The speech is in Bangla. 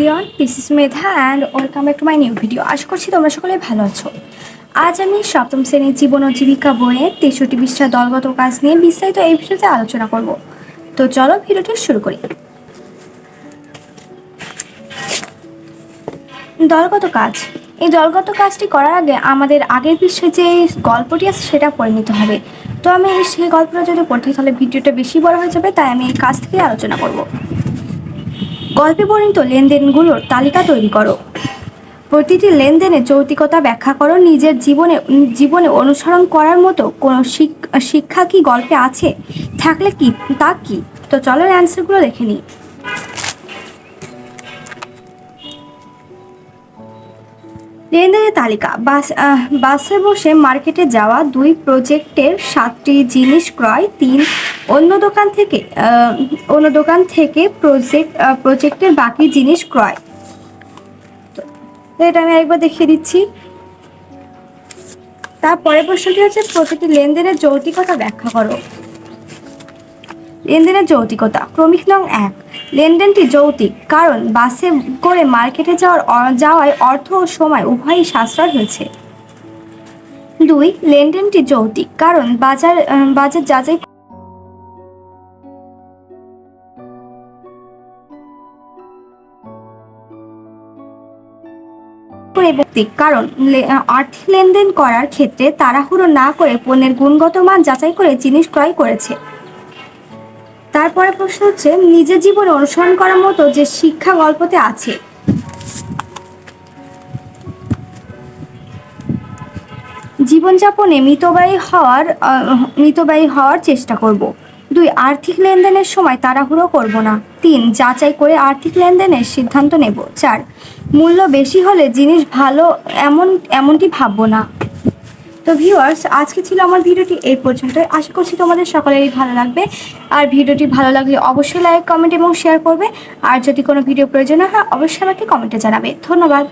রিয়ন পিসিস মেধা and welcome back to my new video আশা করছি তোমরা সকলে ভালো আছো। আজ আমি সপ্তম শ্রেণির জীবন ও জীবিকা বইয়ে তেষট্টি পৃষ্ঠা দলগত কাজ নিয়ে বিস্তারিত এই ভিডিওতে আলোচনা করব। তো চলো ভিডিওটি শুরু করি। দলগত কাজ। এই দলগত কাজটি করার আগে আমাদের আগের বিশ্বে যে গল্পটি আছে সেটা পড়ে নিতে হবে। তো আমি সেই গল্পটা যদি পড়তে তাহলে ভিডিওটা বেশি বড় হয়ে যাবে, তাই আমি এই কাজ থেকে আলোচনা করব। গল্পে বর্ণিত লেনদেনগুলোর তালিকা তৈরি করো। প্রতিটি লেনদেনের যৌতিকতা ব্যাখ্যা করো, নিজের জীবনে জীবনে অনুসরণ করার মতো কোনো শিক- শিক্ষা কি গল্পে আছে? থাকলে কি, তা কি? তো চলো অ্যান্সারগুলো দেখে নিই। লেনদেনের তালিকা। বাস বাসে বসে মার্কেটে যাওয়া দুই প্রজেক্টের সাতটি জিনিস ক্রয়, তিন অন্য দোকান থেকে অন্য দোকান থেকে প্রজেক্ট প্রজেক্টের বাকি জিনিস ক্রয়। তো এটা আমি একবার দেখিয়ে দিচ্ছি। তারপরে প্রশ্নটি হচ্ছে প্রতিটি লেনদেনের যৌতিকতা ব্যাখ্যা করো। লেনদেনের যৌতিকতা, ক্রমিক নং এক। লেনদেনটি যৌতিক, কারণ বাসে করে মার্কেটে যাওয়ার যাওয়ায় অর্থ ও সময় উভয়ই সাশ্রয় হয়েছে। দুই, লেনদেনটি যৌতিক, কারণ বাজার বাজার যাচাই করে কারণ আর্থিক লেনদেন করার ক্ষেত্রে তাড়াহুড়ো না করে পণ্যের গুণগত মান যাচাই করে জিনিস ক্রয় করেছে। তারপরে প্রশ্ন হচ্ছে নিজের জীবনে অনুসরণ করার মতো যে শিক্ষা গল্পতে আছে। জীবনযাপনে মিতব্যয়ী হওয়ার মিতব্যয়ী হওয়ার চেষ্টা করব। দুই আর্থিক লেনদেনের সময় তাড়াহুড়ো করব না। তিন, যাচাই করে আর্থিক লেনদেনের সিদ্ধান্ত নেব। চার, মূল্য বেশি হলে জিনিস ভালো এমন, এমনটি ভাববো না। তো ভিউয়ার্স আজকে ছিল আমার ভিডিওটি এই পর্যন্ত আশা করছি তোমাদের সকলেরই ভালো লাগবে। আর ভিডিওটি ভালো লাগলে অবশ্যই লাইক কমেন্ট এবং শেয়ার করবে। আর যদি কোনো ভিডিও প্রয়োজন হয়, অবশ্যই আমাকে কমেন্টে জানাবে। ধন্যবাদ।